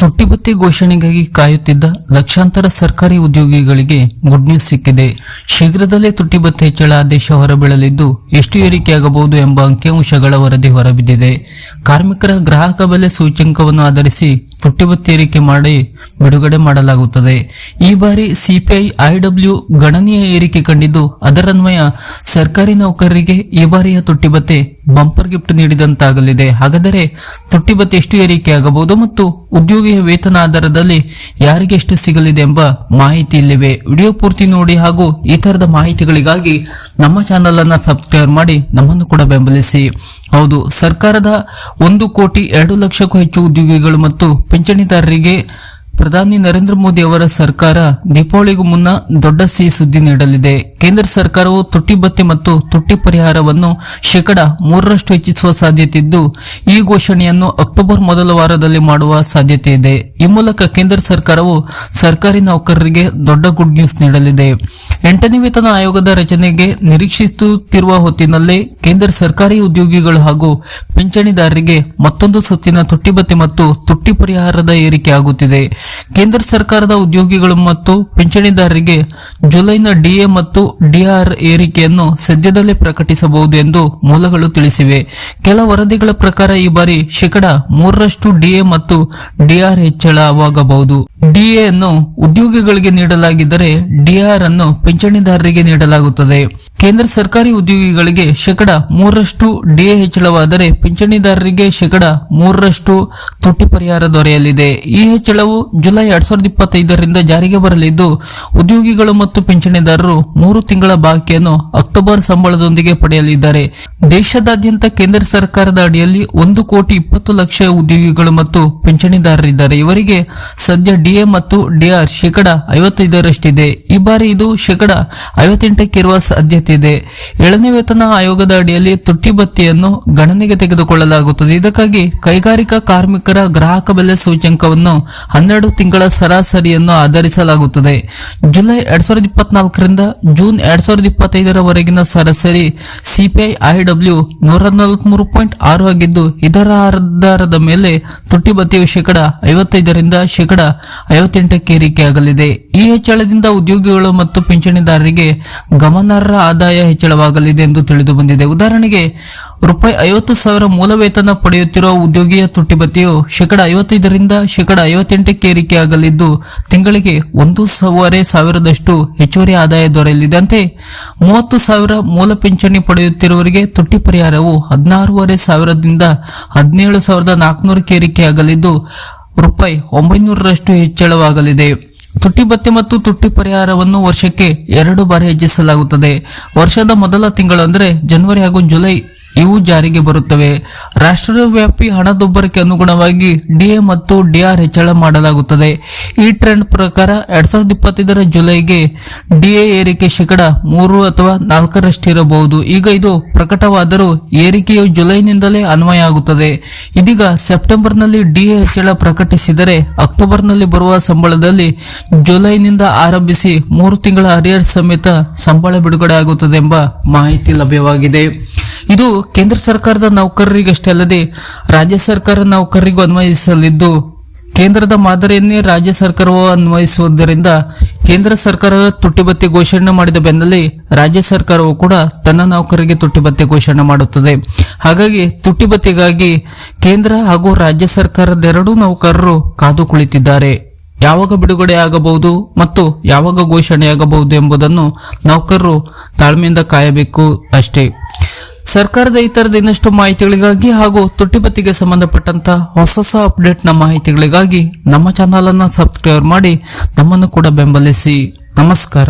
ತುಟ್ಟಿಭತ್ಯೆ ಘೋಷಣೆಗಾಗಿ ಕಾಯುತ್ತಿದ್ದ ಲಕ್ಷಾಂತರ ಸರ್ಕಾರಿ ಉದ್ಯೋಗಿಗಳಿಗೆ ಗುಡ್ ನ್ಯೂಸ್ ಸಿಕ್ಕಿದೆ. ಶೀಘ್ರದಲ್ಲೇ ತುಟ್ಟಿಭತ್ಯೆ ಹೆಚ್ಚಳ ಆದೇಶ ಹೊರಬೀಳಲಿದ್ದು ಎಷ್ಟು ಏರಿಕೆಯಾಗಬಹುದು ಎಂಬ ಅಂಕಿಅಂಶಗಳ ವರದಿ ಹೊರಬಿದ್ದಿದೆ. ಕಾರ್ಮಿಕರ ಗ್ರಾಹಕ ಬೆಲೆ ಸೂಚ್ಯಂಕವನ್ನು ಆಧರಿಸಿ ತುಟ್ಟಿಬತ್ತಿ ಏರಿಕೆ ಮಾಡಿ ಬಿಡುಗಡೆ ಮಾಡಲಾಗುತ್ತದೆ. ಈ ಬಾರಿ ಸಿಪಿಐ, ಐಡಬ್ಲ್ಯೂ ಗಣನೀಯ ಏರಿಕೆ ಕಂಡಿದ್ದು ಅದರನ್ವಯ ಸರ್ಕಾರಿ ನೌಕರರಿಗೆ ಈ ಬಾರಿಯ ತುಟ್ಟಿಭತ್ಯೆ ಬಂಪರ್ ಗಿಫ್ಟ್ ನೀಡಿದಂತಾಗಲಿದೆ. ಹಾಗಾದರೆ ತುಟ್ಟಿಭತ್ಯೆ ಎಷ್ಟು ಏರಿಕೆಯಾಗಬಹುದು ಮತ್ತು ಉದ್ಯೋಗಿಯ ವೇತನ ಆಧಾರದಲ್ಲಿ ಯಾರಿಗೆ ಎಷ್ಟು ಸಿಗಲಿದೆ ಎಂಬ ಮಾಹಿತಿ ಇಲ್ಲಿವೆ. ವಿಡಿಯೋ ಪೂರ್ತಿ ನೋಡಿ ಹಾಗೂ ಈ ತರದ ಮಾಹಿತಿಗಳಿಗಾಗಿ ನಮ್ಮ ಚಾನೆಲ್ ಅನ್ನ ಸಬ್ಸ್ಕ್ರೈಬ್ ಮಾಡಿ ನಮ್ಮನ್ನು ಕೂಡ ಬೆಂಬಲಿಸಿ. ಹೌದು, ಸರ್ಕಾರದ ಒಂದು ಕೋಟಿ ಎರಡು ಲಕ್ಷಕ್ಕೂ ಹೆಚ್ಚು ಉದ್ಯೋಗಿಗಳು ಮತ್ತು ಪಿಂಚಣಿದಾರರಿಗೆ ಪ್ರಧಾನಿ ನರೇಂದ್ರ ಮೋದಿ ಅವರ ಸರ್ಕಾರ ದೀಪಾವಳಿಗೂ ಮುನ್ನ ದೊಡ್ಡ ಸಿಹಿ ಸುದ್ದಿ ನೀಡಲಿದೆ. ಕೇಂದ್ರ ಸರ್ಕಾರವು ತುಟ್ಟಿ ಭತ್ಯೆ ಮತ್ತು ತುಟ್ಟಿ ಪರಿಹಾರವನ್ನು ಶೇಕಡ ಮೂರರಷ್ಟು ಹೆಚ್ಚಿಸುವ ಸಾಧ್ಯತೆ ಇದ್ದು ಈ ಘೋಷಣೆಯನ್ನು ಅಕ್ಟೋಬರ್ ಮೊದಲ ವಾರದಲ್ಲಿ ಮಾಡುವ ಸಾಧ್ಯತೆ ಇದೆ ಈ ಮೂಲಕ ಕೇಂದ್ರ ಸರ್ಕಾರವು ಸರ್ಕಾರಿ ನೌಕರರಿಗೆ ದೊಡ್ಡ ಗುಡ್ ನ್ಯೂಸ್ ನೀಡಲಿದೆ. ಎಂಟನೇ ವೇತನ ಆಯೋಗದ ರಚನೆಗೆ ನಿರೀಕ್ಷಿಸುತ್ತಿರುವ ಹೊತ್ತಿನಲ್ಲಿ ಕೇಂದ್ರ ಸರ್ಕಾರಿ ಉದ್ಯೋಗಿಗಳು ಹಾಗೂ ಪಿಂಚಣಿದಾರರಿಗೆ ಮತ್ತೊಂದು ಸುತ್ತಿನ ತುಟ್ಟಿ ಭತ್ತೆ ಮತ್ತು ತುಟ್ಟಿ ಪರಿಹಾರದ ಏರಿಕೆ ಆಗುತ್ತಿದೆ. ಕೇಂದ್ರ ಸರ್ಕಾರದ ಉದ್ಯೋಗಿಗಳು ಮತ್ತು ಪಿಂಚಣಿದಾರರಿಗೆ ಜುಲೈನ ಡಿಎ ಮತ್ತು ಡಿಆರ್ ಏರಿಕೆಯನ್ನು ಸದ್ಯದಲ್ಲೇ ಪ್ರಕಟಿಸಬಹುದು ಎಂದು ಮೂಲಗಳು ತಿಳಿಸಿವೆ. ಕೆಲ ವರದಿಗಳ ಪ್ರಕಾರ ಈ ಬಾರಿ ಶೇಕಡಾ ಮೂರರಷ್ಟು ಡಿಎ ಮತ್ತು ಡಿಆರ್ ಹೆಚ್ಚಳವಾಗಬಹುದು. ಡಿಎ ಅನ್ನು ಉದ್ಯೋಗಿಗಳಿಗೆ ನೀಡಲಾಗಿದ್ದರೆ ಡಿಆರ್ ಅನ್ನು ಪಿಂಚಣಿದಾರರಿಗೆ ನೀಡಲಾಗುತ್ತದೆ. ಕೇಂದ್ರ ಸರ್ಕಾರಿ ಉದ್ಯೋಗಿಗಳಿಗೆ ಶೇಕಡ ಮೂರರಷ್ಟು ಡಿಎ ಹೆಚ್ಚಳವಾದರೆ ಪಿಂಚಣಿದಾರರಿಗೆ ಶೇಕಡ ಮೂರರಷ್ಟು ತುಟ್ಟಿ ಪರಿಹಾರ ದೊರೆಯಲಿದೆ. ಈ ಹೆಚ್ಚಳವು ಜುಲೈ ಎರಡ್ ಸಾವಿರದ ಇಪ್ಪತ್ತೈದರಿಂದ ಜಾರಿಗೆ ಬರಲಿದ್ದು, ಉದ್ಯೋಗಿಗಳು ಮತ್ತು ಪಿಂಚಣಿದಾರರು ಮೂರು ತಿಂಗಳ ಬಾಕಿಯನ್ನು ಅಕ್ಟೋಬರ್ ಸಂಬಳದೊಂದಿಗೆ ಪಡೆಯಲಿದ್ದಾರೆ. ದೇಶದಾದ್ಯಂತ ಕೇಂದ್ರ ಸರ್ಕಾರದ ಅಡಿಯಲ್ಲಿ ಒಂದು ಕೋಟಿ ಇಪ್ಪತ್ತು ಲಕ್ಷ ಉದ್ಯೋಗಿಗಳು ಮತ್ತು ಪಿಂಚಣಿದಾರರಿದ್ದಾರೆ. ಇವರಿಗೆ ಸದ್ಯ ಡಿಎ ಮತ್ತು ಡಿಆರ್ ಶೇಕಡ ಐವತ್ತೈದರಷ್ಟಿದೆ. ಈ ಬಾರಿ ಇದು ಶೇಕಡ ಐವತ್ತೆಂಟಕ್ಕಿರುವ ಸಾಧ್ಯತೆ ಇದೆ ಏಳನೇ ವೇತನ ಆಯೋಗದ ಅಡಿಯಲ್ಲಿ ತುಟ್ಟಿ ಭತ್ಯೆಯನ್ನು ಗಣನೆಗೆ ತೆಗೆದುಕೊಳ್ಳಲಾಗುತ್ತದೆ. ಇದಕ್ಕಾಗಿ ಕೈಗಾರಿಕಾ ಕಾರ್ಮಿಕರ ಗ್ರಾಹಕ ಬೆಲೆ ಸೂಚ್ಯಂಕವನ್ನು ಹನ್ನೆರಡು ತಿಂಗಳ ಸರಾಸರಿಯನ್ನು ಆಧರಿಸಲಾಗುತ್ತದೆ. ಜುಲೈ ಎರಡ್ ಸಾವಿರದ ಇಪ್ಪತ್ನಾಲ್ಕರಿಂದ ಜೂನ್ ಎರಡ್ ಸಾವಿರದ ಇಪ್ಪತ್ತೈದರವರೆಗಿನ ಸರಾಸರಿ ಸಿಪಿಐ ಐಡಬ್ಲ್ಯೂ ನೂರ ನಲವತ್ಮೂರು ಪಾಯಿಂಟ್ ಆರು ಆಗಿದ್ದು, ಇದರ ಆಧಾರದ ಮೇಲೆ ತುಟ್ಟಿ ಭತ್ಯೆಯು ಶೇಕಡ ಐವತ್ತೈದರಿಂದ ಶೇಕಡ ಐವತ್ತೆಂಟಕ್ಕೆ ಏರಿಕೆಯಾಗಲಿದೆ. ಈ ಹೆಚ್ಚಳದಿಂದ ಉದ್ಯೋಗಿಗಳು ಮತ್ತು ಪಿಂಚಣಿದಾರರಿಗೆ ಗಮನಾರ್ಹ ಆದಾಯ ಹೆಚ್ಚಳವಾಗಲಿದೆ ಎಂದು ತಿಳಿದು ಬಂದಿದೆ. ಉದಾಹರಣೆಗೆ, ರೂಪಾಯಿ ಐವತ್ತು ಸಾವಿರ ಮೂಲ ವೇತನ ಪಡೆಯುತ್ತಿರುವ ಉದ್ಯೋಗಿಯ ತುಟ್ಟಿ ಭತ್ಯೆಯು ಶೇಕಡ ಐವತ್ತೈದರಿಂದ ಶೇಕಡ ಐವತ್ತೆಂಟಕ್ಕೆ ಏರಿಕೆಯಾಗಲಿದ್ದು ತಿಂಗಳಿಗೆ ಒಂದು ಸಾವಿರ ಸಾವಿರದಷ್ಟು ಹೆಚ್ಚುವರಿ ಆದಾಯ ದೊರೆಯಲಿದೆ. ಮೂವತ್ತು ಸಾವಿರ ಮೂಲ ಪಿಂಚಣಿ ಪಡೆಯುತ್ತಿರುವವರಿಗೆ ತುಟ್ಟಿ ಪರಿಹಾರವು ಹದಿನಾರೂವರೆ ಸಾವಿರದಿಂದ ಹದಿನೇಳು ಸಾವಿರದ ನಾಲ್ಕುನೂರಕ್ಕೆ ಏರಿಕೆಯಾಗಲಿದ್ದು, ರೂಪಾಯಿ ಒಂಬೈನೂರರಷ್ಟು ಹೆಚ್ಚಳವಾಗಲಿದೆ. ತುಟ್ಟಿ ಭತ್ಯೆ ಮತ್ತು ತುಟ್ಟಿ ಪರಿಹಾರವನ್ನು ವರ್ಷಕ್ಕೆ ಎರಡು ಬಾರಿ ಹೆಚ್ಚಿಸಲಾಗುತ್ತದೆ. ವರ್ಷದ ಮೊದಲ ತಿಂಗಳು ಅಂದರೆ ಜನವರಿ ಹಾಗೂ ಜುಲೈ ಇವು ಜಾರಿಗೆ ಬರುತ್ತವೆ. ರಾಷ್ಟ್ರವ್ಯಾಪಿ ಹಣದುಬ್ಬರಕ್ಕೆ ಅನುಗುಣವಾಗಿ ಡಿಎ ಮತ್ತು ಡಿಆರ್ ಹೆಚ್ಚಳ ಮಾಡಲಾಗುತ್ತದೆ. ಈ ಟ್ರೆಂಡ್ ಪ್ರಕಾರ ಎರಡ್ ಸಾವಿರದ ಇಪ್ಪತ್ತೈದರ ಜುಲೈಗೆ ಡಿಎ ಏರಿಕೆ ಶೇಕಡ ಮೂರು ಅಥವಾ ನಾಲ್ಕರಷ್ಟಿರಬಹುದು. ಈಗ ಇದು ಪ್ರಕಟವಾದರೂ ಏರಿಕೆಯು ಜುಲೈನಿಂದಲೇ ಅನ್ವಯ ಆಗುತ್ತದೆ ಇದೀಗ ಸೆಪ್ಟೆಂಬರ್ನಲ್ಲಿ ಡಿಎ ಹೆಚ್ಚಳ ಪ್ರಕಟಿಸಿದರೆ ಅಕ್ಟೋಬರ್ನಲ್ಲಿ ಬರುವ ಸಂಬಳದಲ್ಲಿ ಜುಲೈನಿಂದ ಆರಂಭಿಸಿ ಮೂರು ತಿಂಗಳ ಅರಿಯರ್ ಸಮೇತ ಸಂಬಳ ಬಿಡುಗಡೆ ಆಗುತ್ತದೆ ಎಂಬ ಮಾಹಿತಿ ಲಭ್ಯವಾಗಿದೆ. ಇದು ಕೇಂದ್ರ ಸರ್ಕಾರದ ನೌಕರರಿಗಷ್ಟೇ ಅಲ್ಲದೆ ರಾಜ್ಯ ಸರ್ಕಾರ ನೌಕರರಿಗೂ ಅನ್ವಯಿಸಲಿದ್ದು, ಕೇಂದ್ರದ ಮಾದರಿಯನ್ನೇ ರಾಜ್ಯ ಸರ್ಕಾರವು ಅನ್ವಯಿಸುವುದರಿಂದ ಕೇಂದ್ರ ಸರ್ಕಾರ ತುಟ್ಟಿಬತ್ತಿ ಘೋಷಣೆ ಮಾಡಿದ ಬೆನ್ನಲ್ಲೇ ರಾಜ್ಯ ಸರ್ಕಾರವು ಕೂಡ ತನ್ನ ನೌಕರರಿಗೆ ತುಟ್ಟಿಬತ್ತಿ ಘೋಷಣೆ ಮಾಡುತ್ತದೆ. ಹಾಗಾಗಿ ತುಟ್ಟಿಬತ್ತಿಗಾಗಿ ಕೇಂದ್ರ ಹಾಗೂ ರಾಜ್ಯ ಸರ್ಕಾರದ ಎರಡೂ ನೌಕರರು ಕಾದು ಕುಳಿತಿದ್ದಾರೆ. ಯಾವಾಗ ಬಿಡುಗಡೆ ಆಗಬಹುದು ಮತ್ತು ಯಾವಾಗ ಘೋಷಣೆಯಾಗಬಹುದು ಎಂಬುದನ್ನು ನೌಕರರು ತಾಳ್ಮೆಯಿಂದ ಕಾಯಬೇಕು ಅಷ್ಟೇ. ಸರ್ಕಾರದ ಇತರದ ಇನ್ನಷ್ಟು ಮಾಹಿತಿಗಳಿಗಾಗಿ ಹಾಗೂ ತುಟ್ಟಿಪತ್ತಿಗೆ ಸಂಬಂಧಪಟ್ಟಂತ ಹೊಸ ಹೊಸ ಅಪ್ಡೇಟ್ನ ಮಾಹಿತಿಗಳಿಗಾಗಿ ನಮ್ಮ ಚಾನಲ್ ಅನ್ನ ಸಬ್ಸ್ಕ್ರೈಬ್ ಮಾಡಿ, ನಮ್ಮನ್ನು ಕೂಡ ಬೆಂಬಲಿಸಿ. ನಮಸ್ಕಾರ.